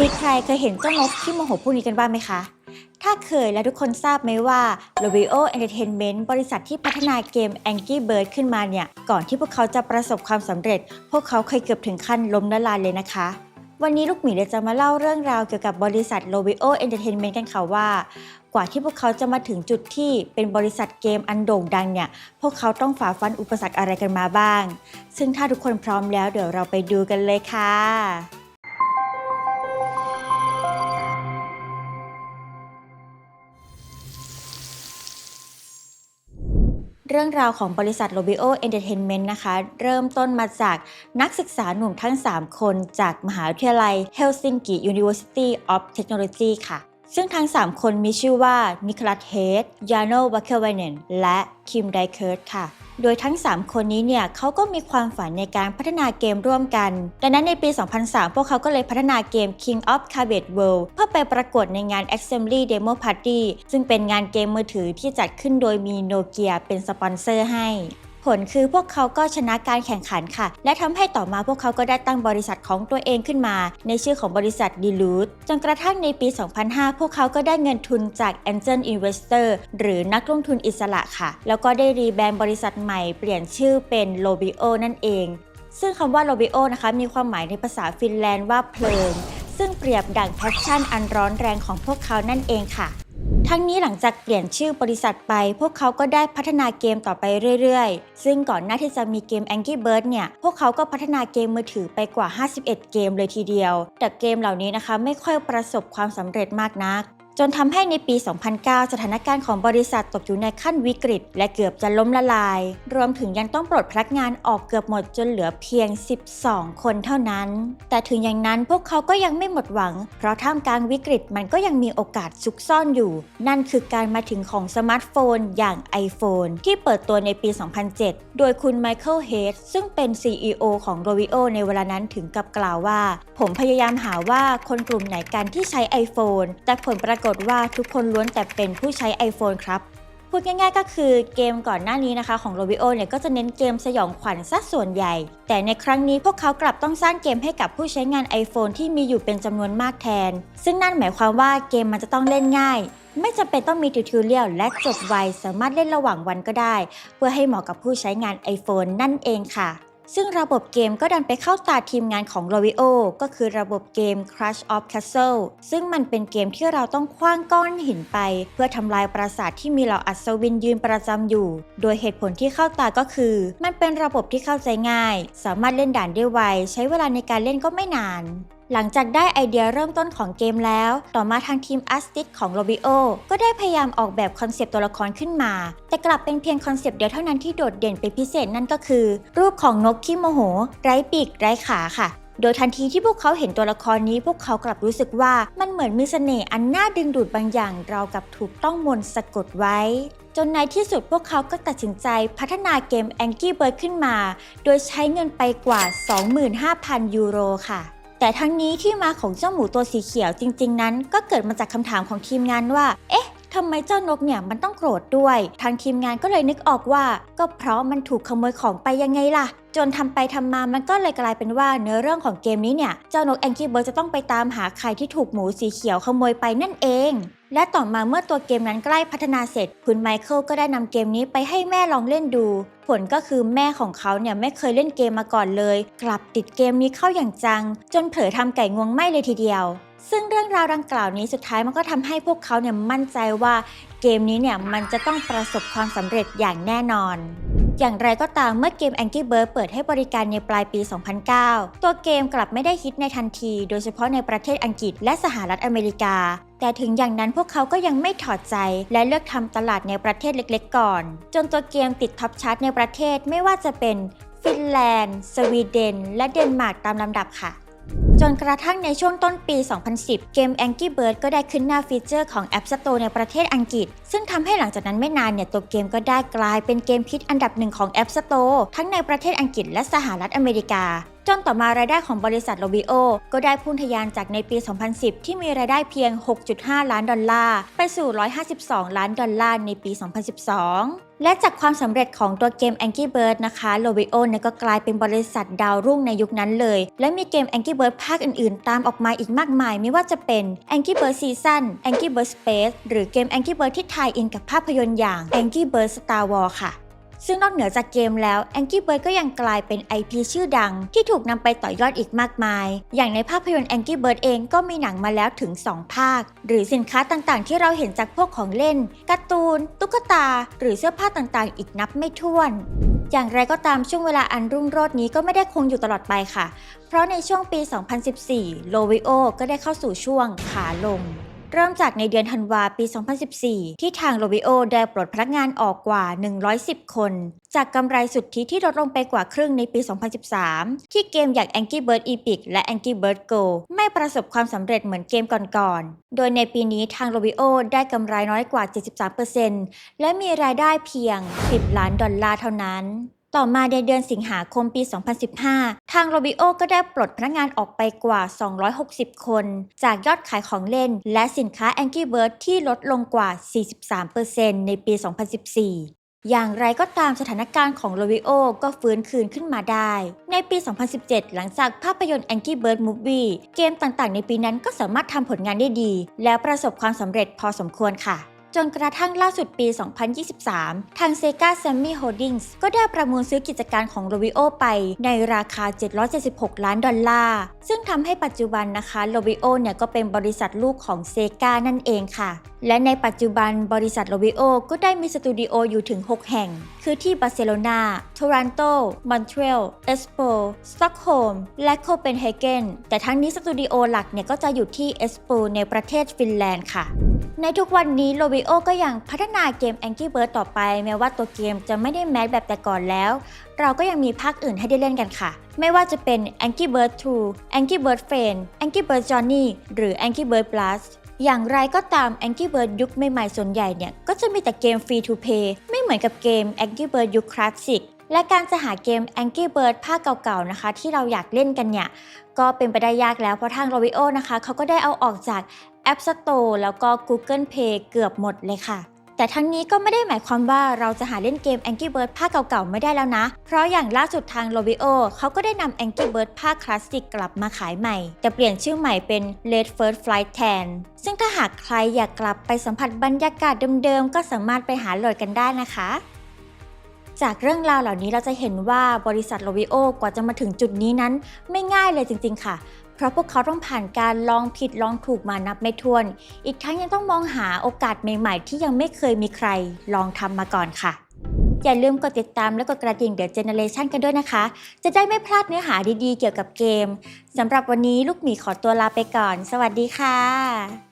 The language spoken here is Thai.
มีใครเคยเห็นเจ้านกที่โมโหพวกนี้กันบ้างไหมคะ ถ้าเคยและทุกคนทราบไหมว่า r o b i o Entertainment บริษัทที่พัฒนาเกม Angry Bird ขึ้นมาเนี่ย ก่อนที่พวกเขาจะประสบความสำเร็จ พวกเขาเคยเกือบถึงขั้นล้มละลายเลยนะคะ วันนี้ลูกหมีเลยจะมาเล่าเรื่องราวเกี่ยวกับบริษัท r o b i o Entertainment กันค่ะว่า กว่าที่พวกเขาจะมาถึงจุดที่เป็นบริษัทเกมอันโด่งดังเนี่ย พวกเขาต้องฝ่าฟันอุปสรรคอะไรกันมาบ้าง ซึ่งถ้าทุกคนพร้อมแล้วเดี๋ยวเราไปดูกันเลยค่ะ เรื่องราวของบริษัท Robio Entertainment นะคะ เริ่มต้นมาจากนักศึกษาหนุ่มทั้ง 3 คนจากมหาวิทยาลัย Helsinki University of Technology ค่ะ ซึ่งทั้ง 3 คนมีชื่อว่านิคลัสเฮดยาโนวัคเคเวนนและคิมไดเคิร์ตค่ะ โดยทั้ง 3 คนนี้เนี่ยเขาก็มีความฝันในการพัฒนาเกมร่วมกัน ดังนั้นในปี 2003 พวกเขาก็เลยพัฒนาเกม King of Cabbage World เพื่อไปประกวดในงาน Assembly Demo Party ซึ่งเป็นงานเกมมือถือที่จัดขึ้นโดยมีโนเกียเป็นสปอนเซอร์ให้ ผลคือพวกเขาก็ชนะการแข่งขันค่ะ และทำให้ต่อมาพวกเขาก็ได้ตั้งบริษัทของตัวเองขึ้นมา ในชื่อของบริษัท d e l u t จนกระทั่งในปี 2005 พวกเขาก็ได้เงินทุนจาก Angel Investor หรือนักลงทุนอิสระค่ะ แล้วก็ได้รีแบรนด์บริษัทใหม่เปลี่ยนชื่อเป็น Robio นั่นเอง ซึ่งคำว่า Robio นะคะมีความหมายในภาษาฟินแลนด์ว่าเพลิงซึ่งเปรียบดั่งแพชชั่นอันร้อนแรงของพวกเขานั่นเองค่ะ ทั้งนี้หลังจากเปลี่ยนชื่อบริษัทไป พวกเขาก็ได้พัฒนาเกมต่อไปเรื่อยๆ ซึ่งก่อนหน้าที่จะมีเกม Angry Bird เนี่ย พวกเขาก็พัฒนาเกมมือถือไปกว่า 51 เกมเลยทีเดียว แต่เกมเหล่านี้นะคะไม่ค่อยประสบความสำเร็จมากนัก จนทำให้ในปี 2009 สถานการณ์ของบริษัทตกอยู่ในขั้นวิกฤต และเกือบจะล้มละลาย รวมถึงยังต้องปลดพนักงานออกเกือบหมดจนเหลือเพียง 12 คนเท่านั้น แต่ถึงอย่างนั้นพวกเขาก็ยังไม่หมดหวัง เพราะท่ามกลางวิกฤตมันก็ยังมีโอกาสซุกซ่อนอยู่ นั่นคือการมาถึงของสมาร์ทโฟนอย่าง iPhone ที่เปิดตัวในปี 2007 โดยคุณไมเคิลเฮดซึ่งเป็น CEO ของ r o v i o ในเวลานั้นถึงกับกล่าวว่า ผมพยายามหาว่าคนกลุ่มไหนกันที่ใช้ iPhone แต่ผลปรากฏว่าทุกคนล้วนแต่เป็นผู้ใช้ iPhone ครับพูดง่ายๆก็คือเกมก่อนหน้านี้นะคะของ r o b i o เนี่ยก็จะเน้นเกมสยองขวัญซะส่วนใหญ่ แต่ในครั้งนี้พวกเขากลับต้องสร้างเกมให้กับผู้ใช้งาน iPhone ที่มีอยู่เป็นจำนวนมากแทน ซึ่งนั่นหมายความว่าเกมมันจะต้องเล่นง่าย ไม่จำเป็นต้องมีทิวทเรียลและจบไวสามารถเล่นระหว่างวันก็ได้ เพื่อให้เหมาะกับผู้ใช้งาน iPhone นั่นเองค่ะ ซึ่งระบบเกมก็ดันไปเข้าตาทีมงานของ r o v i o ก็คือระบบเกม Crush of Castle ซึ่งมันเป็นเกมที่เราต้องคว้างก้อนหินไป เพื่อทำลายปราสาทที่มีเหล่าอัศวินยืนประจำอยู่ โดยเหตุผลที่เข้าตาก็คือ มันเป็นระบบที่เข้าใจง่าย สามารถเล่นด่านได้ไว ใช้เวลาในการเล่นก็ไม่นาน หลังจากได้ไอเดียเริ่มต้นของเกมแล้ว ต่อมาทางทีมอาร์ติสของ r o b i o ก็ได้พยายามออกแบบคอนเซปต์ตัวละครขึ้นมา แต่กลับเป็นเพียงคอนเซปต์เดียวเท่านั้นที่โดดเด่นเป็นพิเศษนั่นก็คือ รูปของนกขี้โมโห ไร้ปีกไร้ขาค่ะโดยทันทีที่พวกเขาเห็นตัวละครนี้พวกเขากลับรู้สึกว่ามันเหมือนมีเสน่ห์อันน่าดึงดูดบางอย่างเราวกับถูกต้องมนต์สะกดไว้ จนในที่สุดพวกเขาก็ตัดสินใจพัฒนาเกม Angry Bird ขึ้นมา โดยใช้เงินไปกว่า 25,000 ยูโรค่ะ แต่ทั้งนี้ที่มาของเจ้าหมูตัวสีเขียวจริง ๆ นั้น ก็เกิดมาจากคำถามของทีมงานว่า เอ๊ะ ทำไมเจ้านกเนี่ยมันต้องโกรธด้วย ทางทีมงานก็เลยนึกออกว่า ก็เพราะมันถูกขโมยของไปยังไงล่ะ จนทำไปทำมามันก็เลยกลายเป็นว่าเนื้อเรื่องของเกมนี้เนี่ย เจ้านกแองกี้เบิร์ดจะต้องไปตามหาใครที่ถูกหมูสีเขียวขโมยไปนั่นเองและต่อมาเมื่อตัวเกมนั้นใกล้พัฒนาเสร็จ คุณไมเคิลก็ได้นำเกมนี้ไปให้แม่ลองเล่นดู ผลก็คือแม่ของเขาเนี่ยไม่เคยเล่นเกมมาก่อนเลย กลับติดเกมนี้เข้าอย่างจัง จนเผลอทำไก่งวงไหมเลยทีเดียว ซึ่งเรื่องราวดังกล่าวนี้สุดท้ายมันก็ทำให้พวกเขาเนี่ยมั่นใจว่าเกมนี้เนี่ยมันจะต้องประสบความสำเร็จอย่างแน่นอน อย่างไรก็ตามเมื่อเกม Angry Bird เปิดให้บริการในปลายปี 2009 ตัวเกมกลับไม่ได้ฮิตในทันที โดยเฉพาะในประเทศอังกฤษและสหรัฐอเมริกา แต่ถึงอย่างนั้นพวกเขาก็ยังไม่ถอดใจ และเลือกทำตลาดในประเทศเล็กๆ ก่อน จนตัวเกมติดท็อปชาร์ตในประเทศไม่ว่าจะเป็นฟินแลนด์ สวีเดน และเดนมาร์กตามลำดับค่ะ จนกระทั่งในช่วงต้นปี 2010 เกม Angry Bird ก็ได้ขึ้นหน้าฟีเจอร์ของ App Store ในประเทศอังกฤษ ซึ่งทำให้หลังจากนั้นไม่นานเนี่ยตัวเกมก็ได้กลายเป็นเกมฮิตอันดับหนึ่งของ App Store ทั้งในประเทศอังกฤษและสหรัฐอเมริกาจนต่อมารายได้ของบริษัท r o b i o ก็ได้พุ่งทะยานจากในปี 2010 ที่มีรายได้เพียง 6.5 ล้านดอลลาร์ ไปสู่ 152 ล้านดอลลาร์ในปี 2012และจากความสำเร็จของตัวเกม Angry Bird นะคะ r o b i o เนี่ยก็กลายเป็นบริษัทดาวรุ่งในยุคนั้นเลย และมีเกม Angry Bird ภาคอื่นๆ ตามออกมาอีกมากมาย ไม่ว่าจะเป็น Angry Birds Season Angry Birds Space หรือเกม Angry Birds ที่ทายอินกับภาพยนตร์อย่าง Angry Birds Star Wars ค่ะ ซึ่งนอกเหนือจากเกมแล้ว Angry Birds ก็ยังกลายเป็น IP ชื่อดัง ที่ถูกนำไปต่อยอดอีกมากมาย อย่างในภาพยนตร์ Angry Birds เองก็มีหนังมาแล้วถึง 2 ภาค หรือสินค้าต่างๆ ที่เราเห็นจากพวกของเล่น การ์ตูน ตุ๊กตา หรือเสื้อผ้าต่างๆ อีกนับไม่ถ้วนอย่างไรก็ตามช่วงเวลาอันรุ่งโรจน์นี้ก็ไม่ได้คงอยู่ตลอดไปค่ะ เพราะในช่วงปี 2014 โลวิโอก็ได้เข้าสู่ช่วงขาลง เริ่มจากในเดือนธันวาปี 2014 ที่ทางโลวิโอได้ปลดพนักงานออกกว่า 110 คน จากกำไรสุทธิที่ลดลงไปกว่าครึ่งในปี 2013 ที่เกมอย่าง Angry Bird Epic และ Angry Bird Go ไม่ประสบความสำเร็จเหมือนเกมก่อนๆ โดยในปีนี้ทางโลวิโอได้กำไรน้อยกว่า 73%และมีรายได้เพียง 10 ล้านดอลลาร์เท่านั้น ต่อมาในเดือนสิงหาคมปี 2015 ทางโรบิโอก็ได้ปลดพนักงานออกไปกว่า 260 คน จากยอดขายของเล่น และสินค้า Angry Bird ที่ลดลงกว่า 43%ในปี 2014อย่างไรก็ตามสถานการณ์ของโรบิโอก็ฟื้นคืนขึ้นมาได้ ในปี 2017 หลังจากภาพยนตร์ Angry Bird Movie เกมต่างๆ ในปีนั้นก็สามารถทำผลงานได้ดี และประสบความสำเร็จพอสมควรค่ะ จนกระทั่งล่าสุดปี 2023 ทาง Sega Sammy Holdings ก็ได้ประมูลซื้อกิจการของ Rovio ไปในราคา 776 ล้านดอลลาร์ ซึ่งทำให้ปัจจุบันนะคะ Rovio เนี่ยก็เป็นบริษัทลูกของ Sega นั่นเองค่ะ และในปัจจุบันบริษัท Rovio ก็ได้มีสตูดิโออยู่ถึง 6 แห่ง คือที่บาร์เซโลนาโทรอนโต มอนทรีออล เอสโป สต็อกโฮล์ม และโคเปนเฮเกน แต่ทั้งนี้สตูดิโอหลักเนี่ยก็จะอยู่ที่เอสโปในประเทศฟินแลนด์ค่ะ ในทุกวันนี้โลบิโอก็ยังพัฒนาเกม Angry Bird ต่อไป แม้ว่าตัวเกมจะไม่ได้แมสแบบแต่ก่อนแล้ว เราก็ยังมีภาคอื่นให้ได้เล่นกันค่ะ ไม่ว่าจะเป็น Angry Bird 2 Angry Bird Friend Angry Bird Journey หรือ Angry Bird Blast อย่างไรก็ตาม Angry Bird ยุคใหม่ๆส่วนใหญ่เนี่ย ก็จะมีแต่เกม Free to Play ไม่เหมือนกับเกม Angry Bird ยุคคลาสสิกและการจะหาเกม Angry Bird ภาคเก่าๆนะคะ ที่เราอยากเล่นกันเนี่ย ก็เป็นไปได้ยากแล้วเพราะทาง r o v i o นะคะเขาก็ได้เอาออกจาก App Store แล้วก็ Google Play เกือบหมดเลยค่ะ แต่ทั้งนี้ก็ไม่ได้หมายความว่าเราจะหาเล่นเกม Angry Bird ภาคเก่าๆ ไม่ได้แล้วนะ เพราะอย่างล่าสุดทาง r o v i o เขาก็ได้นำ Angry Bird ภาคคลาสสิกกลับมาขายใหม่ แต่เปลี่ยนชื่อใหม่เป็น Red First Flight แทน ซึ่งถ้าหากใครอยากกลับไปสัมผัสบรรยากาศเดิมๆ ก็สามารถไปหาโหลดกันได้นะคะจากเรื่องราวเหล่านี้เราจะเห็นว่าบริษัทโลวิโอกว่าจะมาถึงจุดนี้นั้น ไม่ง่ายเลยจริง ๆ ค่ะ เพราะพวกเขาต้องผ่านการลองผิดลองถูกมานับไม่ถ้วน อีกทั้งยังต้องมองหาโอกาสใหม่ๆ ที่ยังไม่เคยมีใครลองทำมาก่อนค่ะ อย่าลืมกดติดตามและกดกระดิ่งเดอะเจเนเรชันกันด้วยนะคะ จะได้ไม่พลาดเนื้อหาดีๆ เกี่ยวกับเกมสำหรับวันนี้ลูกหมีขอตัวลาไปก่อน สวัสดีค่ะ